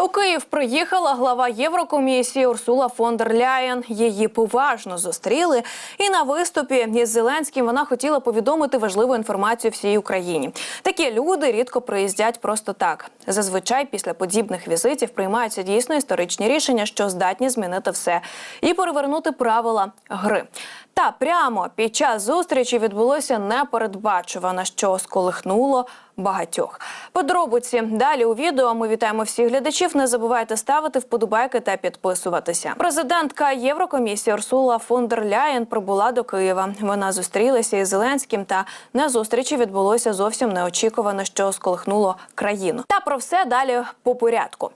У Київ приїхала глава Єврокомісії Урсула фон дер Ляєн. Її поважно зустріли. І на виступі із Зеленським вона хотіла повідомити важливу інформацію всій Україні. Такі люди рідко приїздять просто так. Зазвичай після подібних візитів приймаються дійсно історичні рішення, що здатні змінити все і перевернути правила гри. Та прямо під час зустрічі відбулося непередбачуване, що сколихнуло багатьох. Подробиці далі у відео. Ми вітаємо всіх глядачів. Не забувайте ставити вподобайки та підписуватися. Президентка Єврокомісії Урсула фон дер Ляєн прибула до Києва. Вона зустрілася із Зеленським. Та на зустрічі відбулося зовсім неочікувано, що сколихнуло країну. Та про все далі по порядку.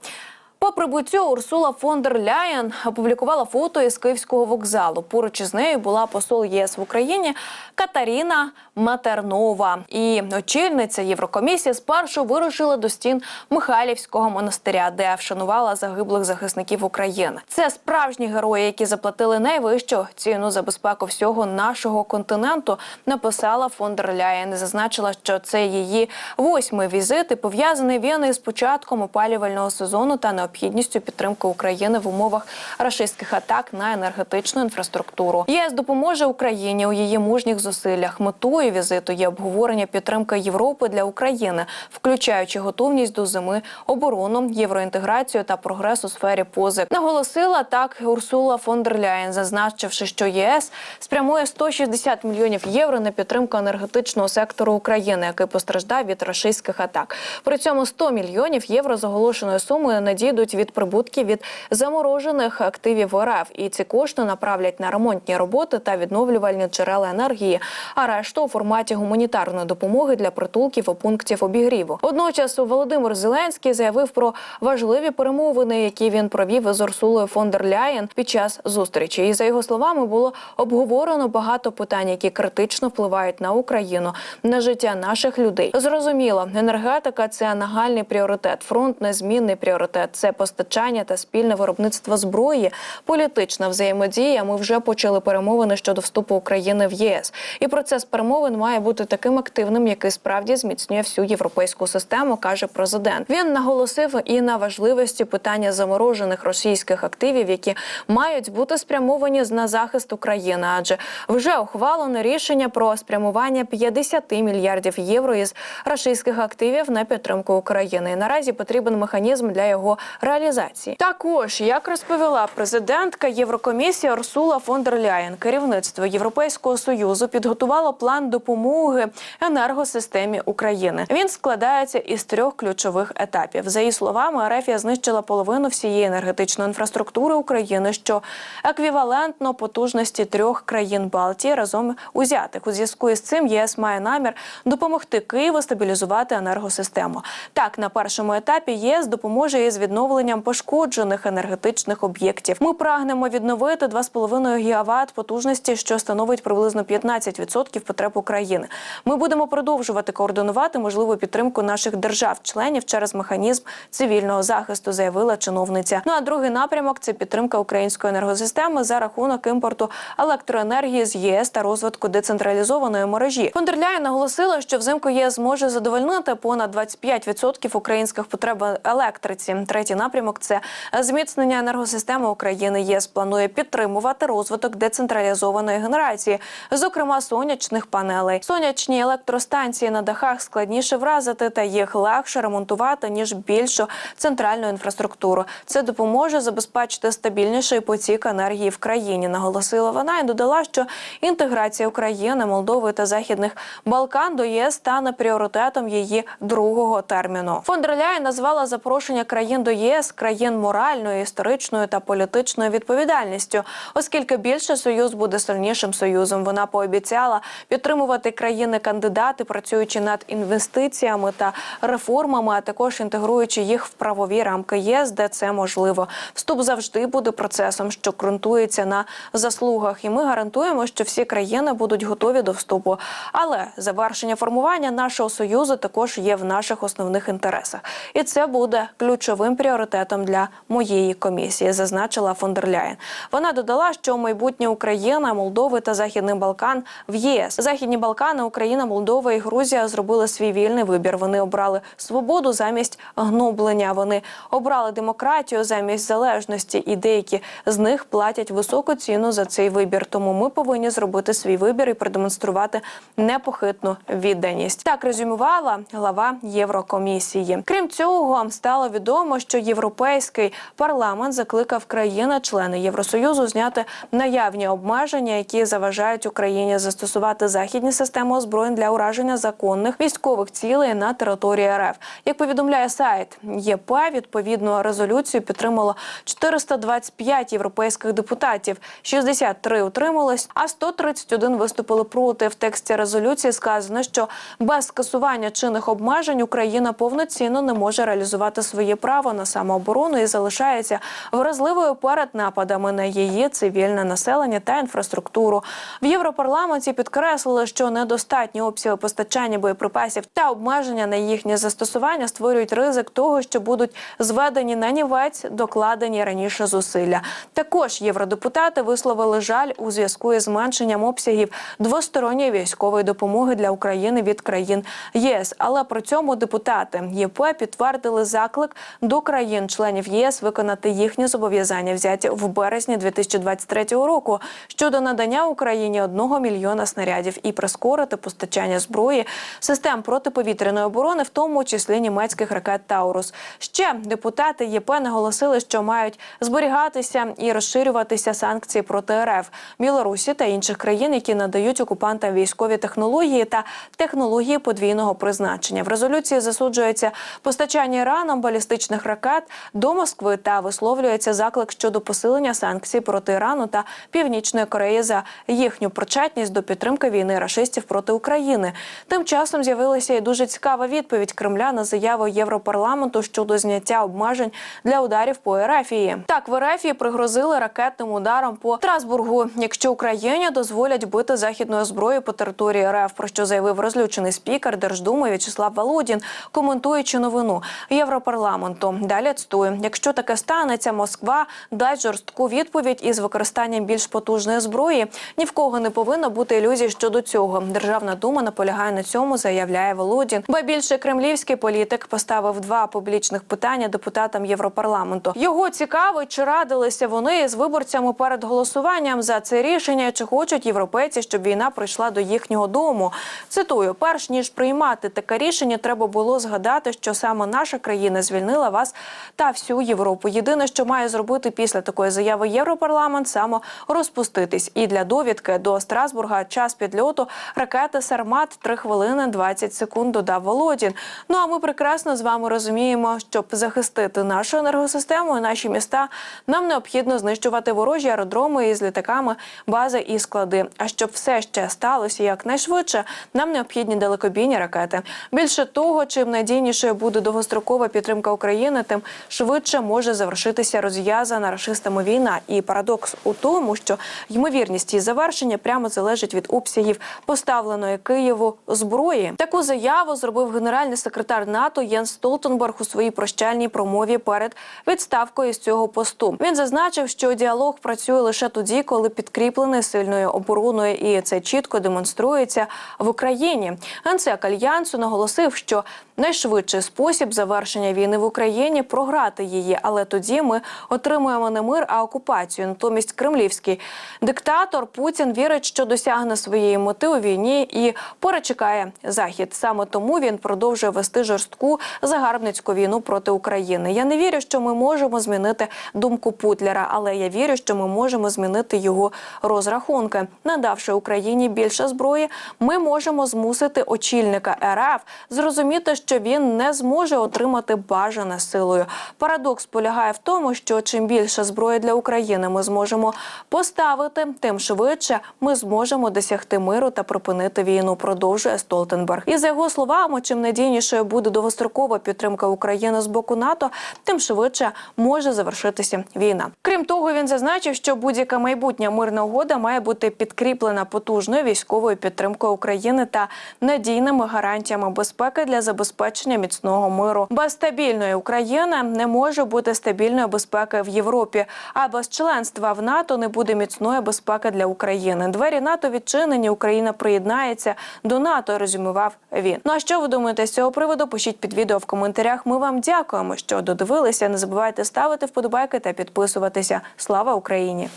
По прибуттю Урсула фон дер Ляєн опублікувала фото із київського вокзалу. Поруч із нею була посол ЄС в Україні Катаріна Матернова. І очільниця Єврокомісії спершу вирушила до стін Михайлівського монастиря, де вшанувала загиблих захисників України. Це справжні герої, які заплатили найвищу ціну за безпеку всього нашого континенту. Написала фон дер Ляєн і зазначила, що це її восьмий візит і пов'язаний він із початком опалювального сезону та необхідністю підтримки України в умовах рашистських атак на енергетичну інфраструктуру. ЄС допоможе Україні у її мужніх зусиллях. Метою візиту є обговорення підтримки Європи для України, включаючи готовність до зими, оборону, євроінтеграцію та прогрес у сфері позик. Наголосила так Урсула фон дер Ляєн, зазначивши, що ЄС спрямує 160 мільйонів євро на підтримку енергетичного сектору України, який постраждав від рашистських атак. При цьому 100 мільйонів євро з оголошеною сумою надійдуть від прибутків від заморожених активів РФ. І ці кошти направлять на ремонтні роботи та відновлювальні джерела енергії, а решту у форматі гуманітарної допомоги для притулків і пунктів обігріву. Водночас Володимир Зеленський заявив про важливі перемовини, які він провів із Урсулою фон дер Ляєн під час зустрічі. І за його словами було обговорено багато питань, які критично впливають на Україну, на життя наших людей. Зрозуміло, енергетика це нагальний пріоритет. Фронт незмінний пріоритет. Це постачання та спільне виробництво зброї, політична взаємодія. Ми вже почали перемовини щодо вступу України в ЄС. І процес перемовин має бути таким активним, який справді зміцнює всю європейську систему, каже президент. Він наголосив і на важливості питання заморожених російських активів, які мають бути спрямовані на захист України, адже вже ухвалено рішення про спрямування 50 мільярдів євро із російських активів на підтримку України. І наразі потрібен механізм для його реалізації. Також як розповіла президентка Єврокомісії Урсула фон дер Ляєн, керівництво Європейського союзу підготувало план допомоги енергосистемі України. Він складається із трьох ключових етапів. За її словами, Арефія знищила половину всієї енергетичної інфраструктури України, що еквівалентно потужності трьох країн Балтії разом узятих. У зв'язку із цим ЄС має намір допомогти Києву стабілізувати енергосистему. Так, на першому етапі єС допоможе із відновленням пошкоджених енергетичних об'єктів. Ми прагнемо відновити 2,5 гігават потужності, що становить приблизно 15% потреб України. Ми будемо продовжувати координувати можливу підтримку наших держав-членів через механізм цивільного захисту, заявила чиновниця. Ну а другий напрямок це підтримка української енергосистеми за рахунок імпорту електроенергії з ЄС та розвитку децентралізованої мережі. Фон дер Ляєн наголосила, що взимку ЄС зможе задовольнити понад 25% українських потреб електриці. Третій напрямок це зміцнення енергосистеми України. ЄС планує підтримувати розвиток децентралізованої генерації, зокрема сонячних панелей. Сонячні електростанції на дахах складніше вразити та їх легше ремонтувати ніж більшу центральну інфраструктуру. Це допоможе забезпечити стабільніший потік енергії в країні. Наголосила вона і додала, що інтеграція України, Молдови та Західних Балкан до ЄС стане пріоритетом її другого терміну. Фон назвала запрошення країн до ЄС країн моральною, історичною та політичною відповідальністю, оскільки більше союз буде сильнішим союзом. Вона пообіцяла підтримувати країни-кандидати, працюючи над інвестиціями та реформами, а також інтегруючи їх в правові рамки ЄС, де це можливо. Вступ завжди буде процесом, що ґрунтується на заслугах, і ми гарантуємо, що всі країни будуть готові до вступу. Але завершення формування нашого союзу також є в наших основних інтересах, і це буде ключовим пріоритетом пріоритетом для моєї комісії, зазначила фон дер Ляєн. Вона додала, що майбутнє Україна, Молдови та Західний Балкан в ЄС. Західні Балкани, Україна, Молдова і Грузія зробили свій вільний вибір. Вони обрали свободу замість гноблення. Вони обрали демократію замість залежності, і деякі з них платять високу ціну за цей вибір. Тому ми повинні зробити свій вибір і продемонструвати непохитну відданість. Так резюмувала глава Єврокомісії. Крім цього, стало відомо, що європейський парламент закликав країни-члени Євросоюзу зняти наявні обмеження, які заважають Україні застосувати західні системи озброєнь для ураження законних військових цілей на території РФ. Як повідомляє сайт ЄП, відповідну резолюцію підтримало 425 європейських депутатів, 63 утримались, а 131 виступили проти. В тексті резолюції сказано, що без скасування чинних обмежень Україна повноцінно не може реалізувати своє право на самооборону і залишається вразливою перед нападами на її цивільне населення та інфраструктуру. В Європарламенті підкреслили, що недостатні обсяги постачання боєприпасів та обмеження на їхнє застосування створюють ризик того, що будуть зведені на нівець докладені раніше зусилля. Також євродепутати висловили жаль у зв'язку із зменшенням обсягів двосторонньої військової допомоги для України від країн ЄС. Але при цьому депутати ЄП підтвердили заклик до країн-членів ЄС виконати їхні зобов'язання, взяті в березні 2023 року щодо надання Україні одного мільйона снарядів і прискорити постачання зброї систем протиповітряної оборони, в тому числі німецьких ракет Таурус. Ще депутати ЄП наголосили, що мають зберігатися і розширюватися санкції проти РФ, Білорусі та інших країн, які надають окупантам військові технології та технології подвійного призначення. В резолюції засуджується постачання Іраном балістичних ракет до Москви та висловлюється заклик щодо посилення санкцій проти Ірану та Північної Кореї за їхню причетність до підтримки війни рашистів проти України. Тим часом з'явилася і дуже цікава відповідь Кремля на заяву Європарламенту щодо зняття обмежень для ударів по Ерефії. Так, в Ерефії пригрозили ракетним ударом по Страсбургу, якщо Україні дозволять бити західною зброєю по території РФ, про що заявив розлючений спікер Держдуми В'ячеслав Володін, коментуючи новину Європарламенту. Далі цитую, якщо таке станеться, Москва дасть жорстку відповідь із використанням більш потужної зброї. Ні в кого не повинно бути ілюзій щодо цього. Державна дума наполягає на цьому, заявляє Володін. Ба більше кремлівський політик поставив два публічних питання депутатам Європарламенту. Його цікавить, чи радилися вони з виборцями перед голосуванням за це рішення, чи хочуть європейці, щоб війна прийшла до їхнього дому. Цитую: перш ніж приймати таке рішення, треба було згадати, що саме наша країна звільнила вас та всю Європу. Єдине, що має зробити після такої заяви Європарламент, само розпуститись. І для довідки до Страсбурга час підльоту ракети Сармат 3 хвилини 20 секунд. Додав Володін. Ну а ми прекрасно з вами розуміємо, щоб захистити нашу енергосистему і наші міста, нам необхідно знищувати ворожі аеродроми із літаками, бази і склади. А щоб все ще сталося якнайшвидше, нам необхідні далекобійні ракети. Більше того, чим надійнішою буде довгострокова підтримка України, тим швидше може завершитися розв'язана рашистами війна. І парадокс у тому, що ймовірність її завершення прямо залежить від обсягів поставленої Києву зброї. Таку заяву зробив генеральний секретар НАТО Єнс Столтенберг у своїй прощальній промові перед відставкою з цього посту. Він зазначив, що діалог працює лише тоді, коли підкріплений сильною обороною, і це чітко демонструється в Україні. Генсек альянсу наголосив, що найшвидший спосіб завершення війни в Україні програти її, але тоді ми отримуємо не мир, а окупацію. Натомість кремлівський диктатор Путін вірить, що досягне своєї мети у війні і перечекає захід. Саме тому він продовжує вести жорстку загарбницьку війну проти України. Я не вірю, що ми можемо змінити думку Путлера, але я вірю, що ми можемо змінити його розрахунки. Надавши Україні більше зброї, ми можемо змусити очільника РФ зрозуміти, що він не зможе отримати бажане силою. Парадокс полягає в тому, що чим більше зброї для України ми зможемо поставити, тим швидше ми зможемо досягти миру та припинити війну. Продовжує Столтенберг. І за його словами, чим надійнішою буде довгострокова підтримка України з боку НАТО, тим швидше може завершитися війна. Крім того, він зазначив, що будь-яка майбутня мирна угода має бути підкріплена потужною військовою підтримкою України та надійними гарантіями безпеки для забезпечення забезпечення міцного миру. Без стабільної України не може бути стабільної безпеки в Європі. А без членства в НАТО не буде міцної безпеки для України. Двері НАТО відчинені. Україна приєднається до НАТО. Резюмував він. Ну а що ви думаєте з цього приводу? Пишіть під відео в коментарях. Ми вам дякуємо, що додивилися. Не забувайте ставити вподобайки та підписуватися. Слава Україні!